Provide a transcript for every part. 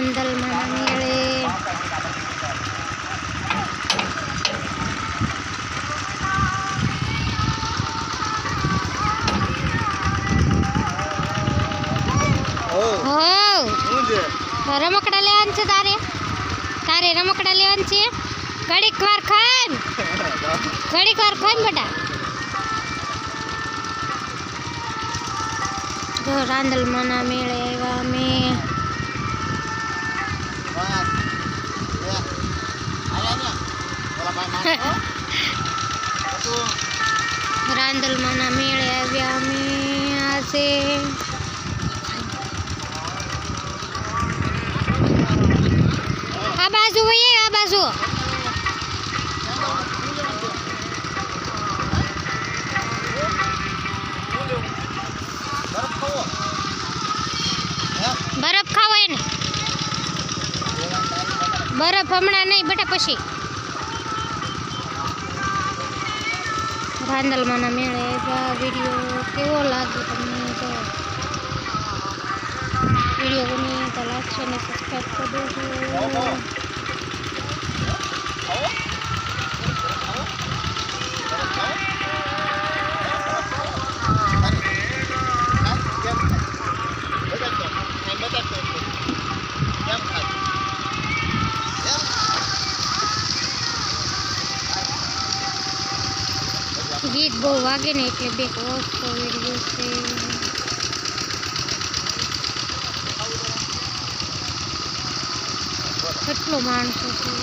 રાંદલમાં મેળે. રમકડા લેવાનું છે તારે? તારે રમકડા લેવાનું છે? ઘડીક વાર ખાય ને. ઘડીક વાર ખાય ને બેટા. જો રાંદલમાના મેળે આવ્યા અમે. રાંદલમાના મેળે આવ્યા અમે આજે. આ બાજુ વઈએ આ બાજુ. બરફ હમણાં નહીં, બેટા પછી. રાંદલમાના મેળે વીડિયો કેવો લાગે તમને તો? વીડિયો ગમે તો લાગશે ને સબસ્ક્રાઈબ કરી દેજો. ગીત બહુ વાગે ને એટલે બે વસ્તુ વીડિયો છે. કેટલો માણસો છે.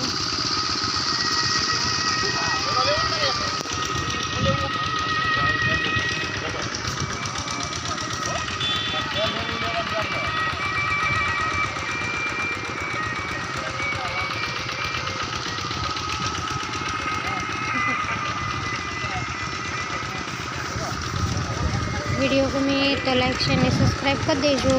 વીડિયો ગમે તો લાઈક છે અને સબસ્ક્રાઈબ કરી દેજો